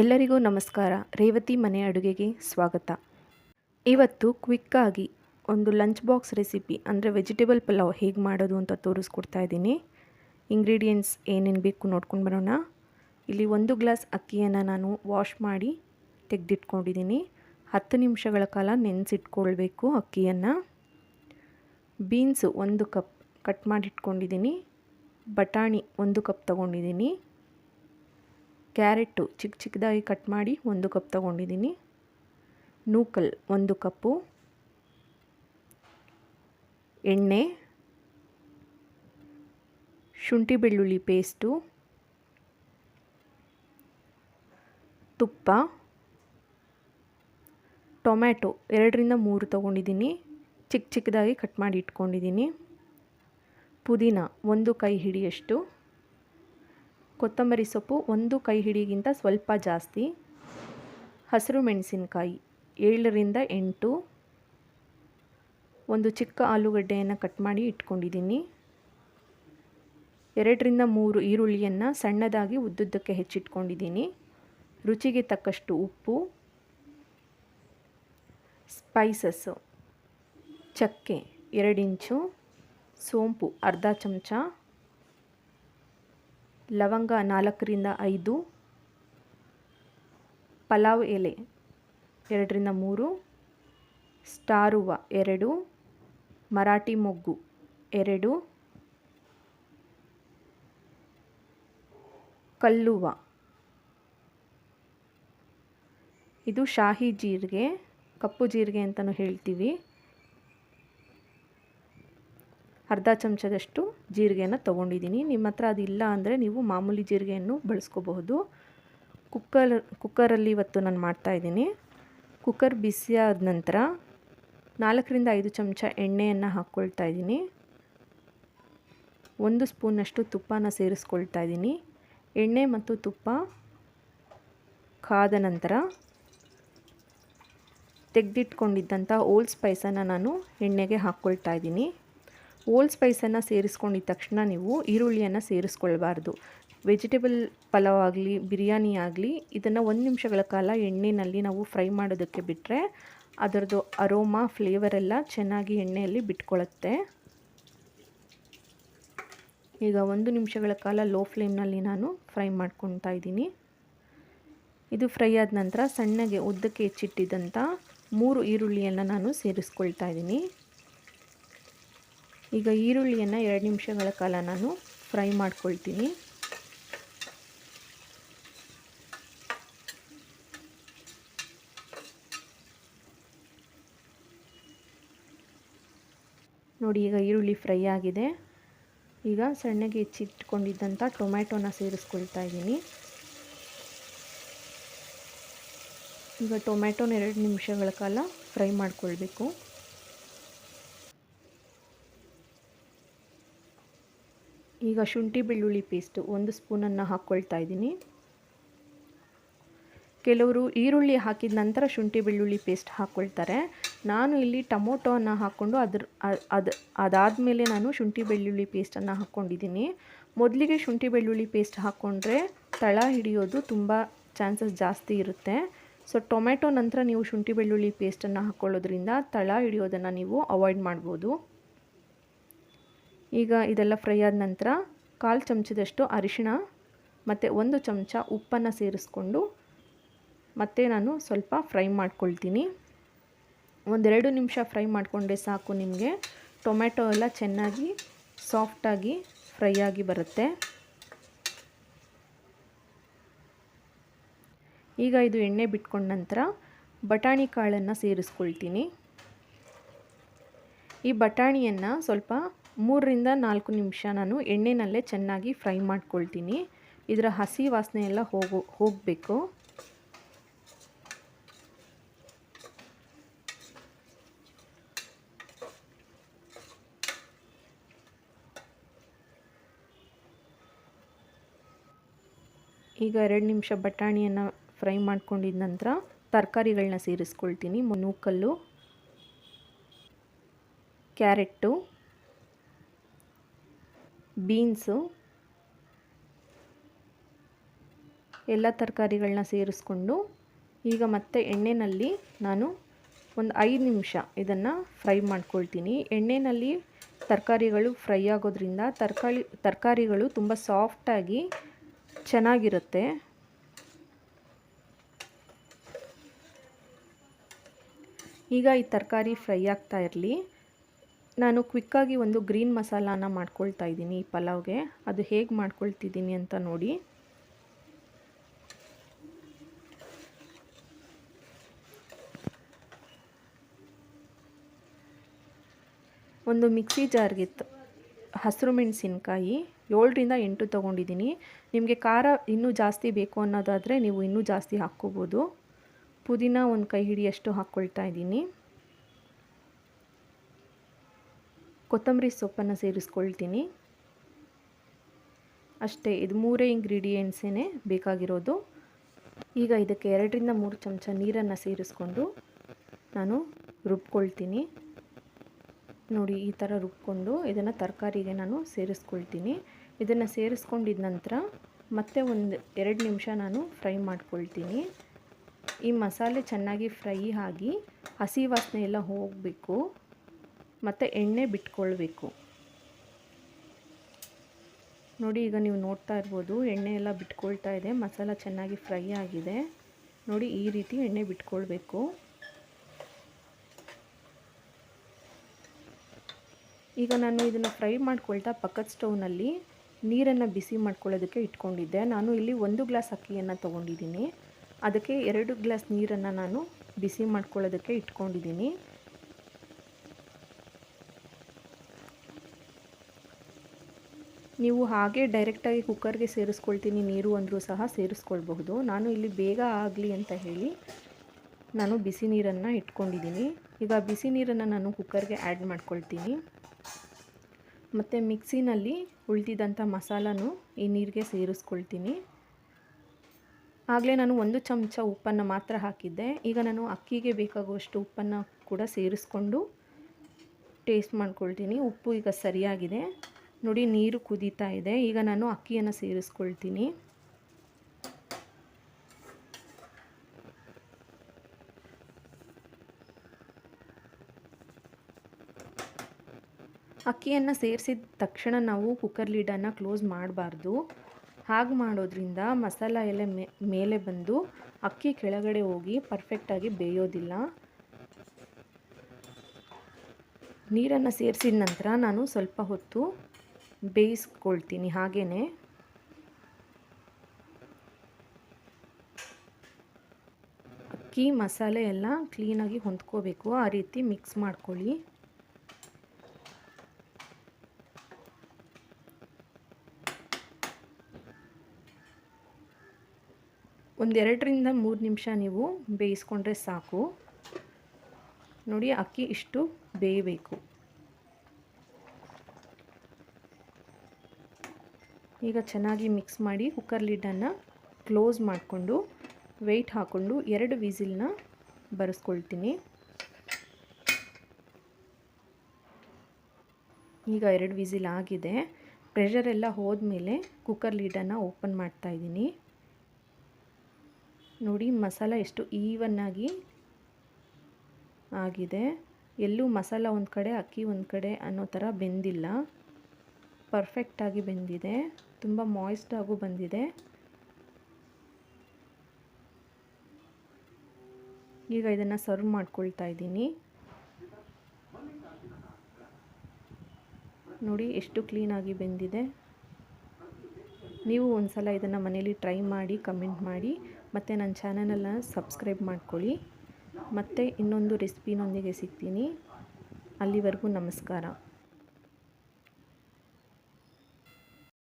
ಎಲ್ಲರಿಗೂ ನಮಸ್ಕಾರ. ರೇವತಿ ಮನೆ ಅಡುಗೆಗೆ ಸ್ವಾಗತ. ಇವತ್ತು ಕ್ವಿಕ್ಕಾಗಿ ಒಂದು ಲಂಚ್ ಬಾಕ್ಸ್ ರೆಸಿಪಿ ಅಂದರೆ ವೆಜಿಟೇಬಲ್ ಪಲಾವ್ ಹೇಗೆ ಮಾಡೋದು ಅಂತ ತೋರಿಸ್ಕೊಡ್ತಾ ಇದ್ದೀನಿ. ಇಂಗ್ರೀಡಿಯೆಂಟ್ಸ್ ಏನೇನು ಬೇಕು ನೋಡ್ಕೊಂಡು ಬರೋಣ. ಇಲ್ಲಿ ಒಂದು ಗ್ಲಾಸ್ ಅಕ್ಕಿಯನ್ನು ನಾನು ವಾಶ್ ಮಾಡಿ ತೆಗೆದಿಟ್ಕೊಂಡಿದ್ದೀನಿ. ಹತ್ತು ನಿಮಿಷಗಳ ಕಾಲ ನೆನೆಸಿಟ್ಕೊಳ್ಬೇಕು ಅಕ್ಕಿಯನ್ನು. ಬೀನ್ಸು ಒಂದು ಕಪ್ ಕಟ್ ಮಾಡಿಟ್ಕೊಂಡಿದ್ದೀನಿ. ಬಟಾಣಿ ಒಂದು ಕಪ್ ತೊಗೊಂಡಿದ್ದೀನಿ. ಕ್ಯಾರೆಟು ಚಿಕ್ಕ ಚಿಕ್ಕದಾಗಿ ಕಟ್ ಮಾಡಿ ಒಂದು ಕಪ್ ತಗೊಂಡಿದ್ದೀನಿ. ನೂಕಲ್ ಒಂದು ಕಪ್ಪು. ಎಣ್ಣೆ. ಶುಂಠಿ ಬೆಳ್ಳುಳ್ಳಿ ಪೇಸ್ಟು. ತುಪ್ಪ. ಟೊಮ್ಯಾಟೊ ಎರಡರಿಂದ ಮೂರು ತೊಗೊಂಡಿದ್ದೀನಿ. ಚಿಕ್ಕ ಚಿಕ್ಕದಾಗಿ ಕಟ್ ಮಾಡಿ ಇಟ್ಕೊಂಡಿದ್ದೀನಿ. ಪುದೀನ ಒಂದು ಕೈ ಹಿಡಿಯಷ್ಟು. ಕೊತ್ತಂಬರಿ ಸೊಪ್ಪು ಒಂದು ಕೈ ಹಿಡಿಗಿಂತ ಸ್ವಲ್ಪ ಜಾಸ್ತಿ. ಹಸಿರು ಮೆಣಸಿನಕಾಯಿ ಏಳರಿಂದ ಎಂಟು. ಒಂದು ಚಿಕ್ಕ ಆಲೂಗಡ್ಡೆಯನ್ನು ಕಟ್ ಮಾಡಿ ಇಟ್ಕೊಂಡಿದ್ದೀನಿ. ಎರಡರಿಂದ ಮೂರು ಈರುಳ್ಳಿಯನ್ನು ಸಣ್ಣದಾಗಿ ಉದ್ದುದ್ದಕ್ಕೆ ಹೆಚ್ಚಿಟ್ಕೊಂಡಿದ್ದೀನಿ. ರುಚಿಗೆ ತಕ್ಕಷ್ಟು ಉಪ್ಪು, ಸ್ಪೈಸಸ್ಸು, ಚಕ್ಕೆ, ಎರಡು ಇಂಚು, ಸೋಂಪು, ಅರ್ಧ ಚಮಚ. ಲವಂಗ ನಾಲ್ಕರಿಂದ ಐದು, ಪಲಾವ್ ಎಲೆ ಎರಡರಿಂದ ಮೂರು, ಸ್ಟಾರುವ ಎರಡು, ಮರಾಠಿ ಮೊಗ್ಗು ಎರಡು, ಕಲ್ಲುವ. ಇದು ಶಾಹಿ ಜೀರಿಗೆ, ಕಪ್ಪು ಜೀರಿಗೆ ಅಂತಲೂ ಹೇಳ್ತೀವಿ. ಅರ್ಧ ಚಮಚದಷ್ಟು ಜೀರಿಗೆಯನ್ನು ತೊಗೊಂಡಿದ್ದೀನಿ. ನಿಮ್ಮ ಹತ್ರ ಅದಿಲ್ಲ ಅಂದರೆ ನೀವು ಮಾಮೂಲಿ ಜೀರಿಗೆಯನ್ನು ಬಳಸ್ಕೋಬಹುದು. ಕುಕ್ಕರ್, ಕುಕ್ಕರಲ್ಲಿ ಇವತ್ತು ನಾನು ಮಾಡ್ತಾಯಿದ್ದೀನಿ ಕುಕ್ಕರ್ ಬಿಸಿಯಾದ ನಂತರ ನಾಲ್ಕರಿಂದ ಐದು ಚಮಚ ಎಣ್ಣೆಯನ್ನು ಹಾಕ್ಕೊಳ್ತಾ ಇದ್ದೀನಿ. ಒಂದು ಸ್ಪೂನಷ್ಟು ತುಪ್ಪನ ಸೇರಿಸ್ಕೊಳ್ತಾ ಇದ್ದೀನಿ. ಎಣ್ಣೆ ಮತ್ತು ತುಪ್ಪ ಕಾದ ನಂತರ ತೆಗೆದಿಟ್ಕೊಂಡಿದ್ದಂಥ ಓಲ್ಡ್ ಸ್ಪೈಸನ್ನು ನಾನು ಎಣ್ಣೆಗೆ ಹಾಕ್ಕೊಳ್ತಾ ಇದ್ದೀನಿ. ಓಲ್ಡ್ ಸ್ಪೈಸನ್ನು ಸೇರಿಸ್ಕೊಂಡಿದ್ದ ತಕ್ಷಣ ನೀವು ಈರುಳ್ಳಿಯನ್ನು ಸೇರಿಸ್ಕೊಳ್ಬಾರ್ದು. ವೆಜಿಟೇಬಲ್ ಪಲಾವ್ ಆಗಲಿ, ಬಿರಿಯಾನಿ ಆಗಲಿ, ಇದನ್ನು ಒಂದು ನಿಮಿಷಗಳ ಕಾಲ ಎಣ್ಣೆಯಲ್ಲಿ ನಾವು ಫ್ರೈ ಮಾಡೋದಕ್ಕೆ ಬಿಟ್ಟರೆ ಅದರದ್ದು ಅರೋಮಾ ಫ್ಲೇವರ್ ಎಲ್ಲ ಚೆನ್ನಾಗಿ ಎಣ್ಣೆಯಲ್ಲಿ ಬಿಟ್ಕೊಳ್ಳುತ್ತೆ ಈಗ ಒಂದು ನಿಮಿಷಗಳ ಕಾಲ ಲೋ ಫ್ಲೇಮ್ನಲ್ಲಿ ನಾನು ಫ್ರೈ ಮಾಡ್ಕೊತಾ ಇದ್ದೀನಿ. ಇದು ಫ್ರೈ ಆದ ನಂತರ ಸಣ್ಣಗೆ ಉದ್ದಕ್ಕೆ ಹೆಚ್ಚಿಟ್ಟಿದ್ದಂಥ ಮೂರು ಈರುಳ್ಳಿಯನ್ನು ನಾನು ಸೇರಿಸ್ಕೊಳ್ತಾ ಇದ್ದೀನಿ. ಈಗ ಈರುಳ್ಳಿಯನ್ನು ಎರಡು ನಿಮಿಷಗಳ ಕಾಲ ನಾನು ಫ್ರೈ ಮಾಡ್ಕೊಳ್ತೀನಿ. ನೋಡಿ, ಈಗ ಈರುಳ್ಳಿ ಫ್ರೈ ಆಗಿದೆ. ಈಗ ಸಣ್ಣಗೆ ಹೆಚ್ಚಿಟ್ಕೊಂಡಿದ್ದಂಥ ಟೊಮ್ಯಾಟೊನ ಸೇರಿಸ್ಕೊಳ್ತಾ ಇದ್ದೀನಿ. ಈಗ ಟೊಮ್ಯಾಟೊನ ಎರಡು ನಿಮಿಷಗಳ ಕಾಲ ಫ್ರೈ ಮಾಡ್ಕೊಳ್ಬೇಕು. ಈಗ ಶುಂಠಿ ಬೆಳ್ಳುಳ್ಳಿ ಪೇಸ್ಟು ಒಂದು ಸ್ಪೂನನ್ನು ಹಾಕ್ಕೊಳ್ತಾ ಇದ್ದೀನಿ. ಕೆಲವರು ಈರುಳ್ಳಿ ಹಾಕಿದ ನಂತರ ಶುಂಠಿ ಬೆಳ್ಳುಳ್ಳಿ ಪೇಸ್ಟ್ ಹಾಕ್ಕೊಳ್ತಾರೆ ನಾನು ಇಲ್ಲಿ ಟೊಮೊಟೊವನ್ನು ಹಾಕ್ಕೊಂಡು ಅದ್ರ, ಅದು ಅದಾದಮೇಲೆ ನಾನು ಶುಂಠಿ ಬೆಳ್ಳುಳ್ಳಿ ಪೇಸ್ಟನ್ನು ಹಾಕ್ಕೊಂಡಿದ್ದೀನಿ ಮೊದಲಿಗೆ ಶುಂಠಿ ಬೆಳ್ಳುಳ್ಳಿ ಪೇಸ್ಟ್ ಹಾಕ್ಕೊಂಡ್ರೆ ತಳ ಹಿಡಿಯೋದು ತುಂಬ ಚಾನ್ಸಸ್ ಜಾಸ್ತಿ ಇರುತ್ತೆ. ಸೊ ಟೊಮೆಟೊ ನಂತರ ನೀವು ಶುಂಠಿ ಬೆಳ್ಳುಳ್ಳಿ ಪೇಸ್ಟನ್ನು ಹಾಕ್ಕೊಳ್ಳೋದ್ರಿಂದ ತಳ ಹಿಡಿಯೋದನ್ನು ನೀವು ಅವಾಯ್ಡ್ ಮಾಡ್ಬೋದು. ಈಗ ಇದೆಲ್ಲ ಫ್ರೈ ಆದ ನಂತರ ಕಾಲು ಚಮಚದಷ್ಟು ಅರಿಶಿಣ ಮತ್ತು ಒಂದು ಚಮಚ ಉಪ್ಪನ್ನು ಸೇರಿಸ್ಕೊಂಡು ಮತ್ತೆ ನಾನು ಸ್ವಲ್ಪ ಫ್ರೈ ಮಾಡ್ಕೊಳ್ತೀನಿ. ಒಂದೆರಡು ನಿಮಿಷ ಫ್ರೈ ಮಾಡಿಕೊಂಡೆ ಸಾಕು ನಿಮಗೆ. ಟೊಮೆಟೊ ಎಲ್ಲ ಚೆನ್ನಾಗಿ ಸಾಫ್ಟಾಗಿ ಫ್ರೈ ಆಗಿ ಬರುತ್ತೆ. ಈಗ ಇದು ಎಣ್ಣೆ ಬಿಟ್ಕೊಂಡ ನಂತರ ಬಟಾಣಿ ಕಾಳನ್ನು ಸೇರಿಸ್ಕೊಳ್ತೀನಿ. ಈ ಬಟಾಣಿಯನ್ನು ಸ್ವಲ್ಪ ಮೂರರಿಂದ ನಾಲ್ಕು ನಿಮಿಷ ನಾನು ಎಣ್ಣೆನಲ್ಲೇ ಚೆನ್ನಾಗಿ ಫ್ರೈ ಮಾಡ್ಕೊಳ್ತೀನಿ. ಇದರ ಹಸಿ ವಾಸನೆ ಎಲ್ಲ ಹೋಗು, ಹೋಗಬೇಕು. ಈಗ ಎರಡು ನಿಮಿಷ ಬಟಾಣಿಯನ್ನು ಫ್ರೈ ಮಾಡ್ಕೊಂಡಿದ ನಂತರ ತರಕಾರಿಗಳನ್ನ ಸೇರಿಸ್ಕೊಳ್ತೀನಿ. ಮುನ್ನೂಕಲ್ಲು ಕ್ಯಾರೆಟ್ಟು. ಬೀನ್ಸು, ಎಲ್ಲ ತರಕಾರಿಗಳನ್ನ ಸೇರಿಸ್ಕೊಂಡು ಈಗ ಮತ್ತೆ ಎಣ್ಣೆಯಲ್ಲಿ ನಾನು ಒಂದು ಐದು ನಿಮಿಷ ಇದನ್ನು ಫ್ರೈ ಮಾಡ್ಕೊಳ್ತೀನಿ. ಎಣ್ಣೆಯಲ್ಲಿ ತರಕಾರಿಗಳು ಫ್ರೈ ಆಗೋದ್ರಿಂದ ತರಕಾರಿ ತರಕಾರಿಗಳು ತುಂಬ ಸಾಫ್ಟಾಗಿ ಚೆನ್ನಾಗಿರುತ್ತೆ. ಈಗ ಈ ತರಕಾರಿ ಫ್ರೈ ಆಗ್ತಾ ಇರಲಿ. ನಾನು ಕ್ವಿಕ್ಕಾಗಿ ಒಂದು ಗ್ರೀನ್ ಮಸಾಲಾನ ಮಾಡ್ಕೊಳ್ತಾ ಇದ್ದೀನಿ ಈ ಪಲಾವ್ಗೆ. ಅದು ಹೇಗೆ ಮಾಡ್ಕೊಳ್ತಿದ್ದೀನಿ ಅಂತ ನೋಡಿ. ಒಂದು ಮಿಕ್ಸಿ ಜಾರ್ಗೆ ಹಸಿರು ಮೆಣಸಿನ್ಕಾಯಿ ಏಳರಿಂದ ಎಂಟು ತೊಗೊಂಡಿದ್ದೀನಿ. ನಿಮಗೆ ಖಾರ ಇನ್ನೂ ಜಾಸ್ತಿ ಬೇಕು ಅನ್ನೋದಾದರೆ ನೀವು ಇನ್ನೂ ಜಾಸ್ತಿ ಹಾಕ್ಕೋಬೋದು. ಪುದೀನ ಒಂದು ಕೈ ಹಿಡಿಯಷ್ಟು ಹಾಕ್ಕೊಳ್ತಾ ಇದ್ದೀನಿ. ಕೊತ್ತಂಬರಿ ಸೊಪ್ಪನ್ನು ಸೇರಿಸ್ಕೊಳ್ತೀನಿ. ಅಷ್ಟೇ, ಇದು ಮೂರೇ ಇಂಗ್ರೀಡಿಯೆಂಟ್ಸೇ ಬೇಕಾಗಿರೋದು. ಈಗ ಇದಕ್ಕೆ ಎರಡರಿಂದ ಮೂರು ಚಮಚ ನೀರನ್ನು ಸೇರಿಸ್ಕೊಂಡು ನಾನು ರುಬ್ಕೊಳ್ತೀನಿ. ನೋಡಿ, ಈ ಥರ ರುಬ್ಕೊಂಡು ಇದನ್ನು ತರಕಾರಿಗೆ ನಾನು ಸೇರಿಸ್ಕೊಳ್ತೀನಿ. ಇದನ್ನು ಸೇರಿಸ್ಕೊಂಡಿದ ನಂತರ ಮತ್ತೆ ಒಂದು ಎರಡು ನಿಮಿಷ ನಾನು ಫ್ರೈ ಮಾಡ್ಕೊಳ್ತೀನಿ. ಈ ಮಸಾಲೆ ಚೆನ್ನಾಗಿ ಫ್ರೈ ಆಗಿ ಹಸಿ ವಾಸನೆ ಎಲ್ಲ ಹೋಗಬೇಕು. ಮತ್ತು ಎಣ್ಣೆ ಬಿಟ್ಕೊಳ್ಬೇಕು. ನೋಡಿ, ಈಗ ನೀವು ನೋಡ್ತಾ ಇರ್ಬೋದು, ಎಣ್ಣೆ ಎಲ್ಲ ಬಿಟ್ಕೊಳ್ತಾ ಇದೆ, ಮಸಾಲ ಚೆನ್ನಾಗಿ ಫ್ರೈ ಆಗಿದೆ. ನೋಡಿ, ಈ ರೀತಿ ಎಣ್ಣೆ ಬಿಟ್ಕೊಳ್ಬೇಕು. ಈಗ ನಾನು ಇದನ್ನು ಫ್ರೈ ಮಾಡ್ಕೊಳ್ತಾ ಪಕ್ಕದ ಸ್ಟೌವ್ನಲ್ಲಿ ನೀರನ್ನು ಬಿಸಿ ಮಾಡ್ಕೊಳ್ಳೋದಕ್ಕೆ ಇಟ್ಕೊಂಡಿದ್ದೆ. ನಾನು ಇಲ್ಲಿ ಒಂದು ಗ್ಲಾಸ್ ಅಕ್ಕಿಯನ್ನು ತೊಗೊಂಡಿದ್ದೀನಿ. ಅದಕ್ಕೆ ಎರಡು ಗ್ಲಾಸ್ ನೀರನ್ನು ನಾನು ಬಿಸಿ ಮಾಡ್ಕೊಳ್ಳೋದಕ್ಕೆ ಇಟ್ಕೊಂಡಿದ್ದೀನಿ. ನೀವು ಹಾಗೆ ಡೈರೆಕ್ಟಾಗಿ ಕುಕ್ಕರ್ಗೆ ಸೇರಿಸ್ಕೊಳ್ತೀನಿ, ನೀರು ಅಂದರೂ ಸಹ ಸೇರಿಸ್ಕೊಳ್ಬಹುದು. ನಾನು ಇಲ್ಲಿ ಬೇಗ ಆಗಲಿ ಅಂತ ಹೇಳಿ ನಾನು ಬಿಸಿ ನೀರನ್ನು ಇಟ್ಕೊಂಡಿದ್ದೀನಿ. ಈಗ ಬಿಸಿ ನೀರನ್ನು ನಾನು ಕುಕ್ಕರ್ಗೆ ಆ್ಯಡ್ ಮಾಡ್ಕೊಳ್ತೀನಿ. ಮತ್ತು ಮಿಕ್ಸಿನಲ್ಲಿ ಉಳಿದಿದ್ದಂಥ ಮಸಾಲನೂ ಈ ನೀರಿಗೆ ಸೇರಿಸ್ಕೊಳ್ತೀನಿ. ಆಗಲೇ ನಾನು ಒಂದು ಚಮಚ ಉಪ್ಪನ್ನು ಮಾತ್ರ ಹಾಕಿದ್ದೆ. ಈಗ ನಾನು ಅಕ್ಕಿಗೆ ಬೇಕಾಗುವಷ್ಟು ಉಪ್ಪನ್ನು ಕೂಡ ಸೇರಿಸ್ಕೊಂಡು ಟೇಸ್ಟ್ ಮಾಡ್ಕೊಳ್ತೀನಿ. ಉಪ್ಪು ಈಗ ಸರಿಯಾಗಿದೆ. ನೋಡಿ ನೀರು ಕುದೀತಾ ಇದೆ. ಈಗ ನಾನು ಅಕ್ಕಿಯನ್ನು ಸೇರಿಸ್ಕೊಳ್ತೀನಿ. ಅಕ್ಕಿಯನ್ನು ಸೇರಿಸಿದ ತಕ್ಷಣ ನಾವು ಕುಕ್ಕರ್ ಲೀಡನ್ನು ಕ್ಲೋಸ್ ಮಾಡಬಾರ್ದು. ಹಾಗೆ ಮಾಡೋದ್ರಿಂದ ಮಸಾಲ ಎಲ್ಲ ಮೇಲೆ ಬಂದು ಅಕ್ಕಿ ಕೆಳಗಡೆ ಹೋಗಿ ಪರ್ಫೆಕ್ಟಾಗಿ ಬೇಯೋದಿಲ್ಲ. ನೀರನ್ನು ಸೇರಿಸಿದ ನಂತರ ನಾನು ಸ್ವಲ್ಪ ಹೊತ್ತು ಬೇಯಿಸ್ಕೊಳ್ತೀನಿ ಹಾಗೇ ಅಕ್ಕಿ, ಮಸಾಲೆ ಎಲ್ಲ ಕ್ಲೀನಾಗಿ ಹೊಂದ್ಕೋಬೇಕು. ಆ ರೀತಿ ಮಿಕ್ಸ್ ಮಾಡ್ಕೊಳ್ಳಿ. ಒಂದೆರಡರಿಂದ ಮೂರು ನಿಮಿಷ ನೀವು ಬೇಯಿಸ್ಕೊಂಡ್ರೆ ಸಾಕು. ನೋಡಿ, ಅಕ್ಕಿ ಇಷ್ಟು ಬೇಯಬೇಕು. ಈಗ ಚೆನ್ನಾಗಿ ಮಿಕ್ಸ್ ಮಾಡಿ ಕುಕ್ಕರ್ ಲಿಡ್ಡನ್ನು ಕ್ಲೋಸ್ ಮಾಡಿಕೊಂಡು ವೆಯ್ಟ್ ಹಾಕ್ಕೊಂಡು ಎರಡು ವಿಸಿಲ್ನ ಬರೆಸ್ಕೊಳ್ತೀನಿ. ಈಗ ಎರಡು ವಿಸಿಲ್ ಆಗಿದೆ. ಪ್ರೆಷರ್ ಎಲ್ಲ ಹೋದ್ಮೇಲೆ ಕುಕ್ಕರ್ ಲೀಡನ್ನು ಓಪನ್ ಮಾಡ್ತಾಯಿದ್ದೀನಿ ನೋಡಿ ಮಸಾಲ ಎಷ್ಟು ಈವನ್ನಾಗಿ ಆಗಿದೆ. ಎಲ್ಲೂ ಮಸಾಲ ಒಂದು ಕಡೆ, ಅಕ್ಕಿ ಒಂದು ಕಡೆ ಅನ್ನೋ ಥರ ಬೆಂದಿಲ್ಲ. ಪರ್ಫೆಕ್ಟಾಗಿ ಬೆಂದಿದೆ. ತುಂಬ ಮಾಯ್ಸ್ಟಾಗೂ ಬಂದಿದೆ. ಈಗ ಇದನ್ನು ಸರ್ವ್ ಮಾಡ್ಕೊಳ್ತಾ ಇದ್ದೀನಿ. ನೋಡಿ ಎಷ್ಟು ಕ್ಲೀನಾಗಿ ಬೆಂದಿದೆ. ನೀವು ಒಂದು ಸಲ ಇದನ್ನು ಮನೇಲಿ ಟ್ರೈ ಮಾಡಿ ಕಮೆಂಟ್ ಮಾಡಿ, ಮತ್ತು ನನ್ನ ಚಾನಲನ್ನು ಸಬ್ಸ್ಕ್ರೈಬ್ ಮಾಡ್ಕೊಳ್ಳಿ. ಮತ್ತು ಇನ್ನೊಂದು ರೆಸಿಪಿನೊಂದಿಗೆ ಸಿಗ್ತೀನಿ. ಅಲ್ಲಿವರೆಗೂ ನಮಸ್ಕಾರ.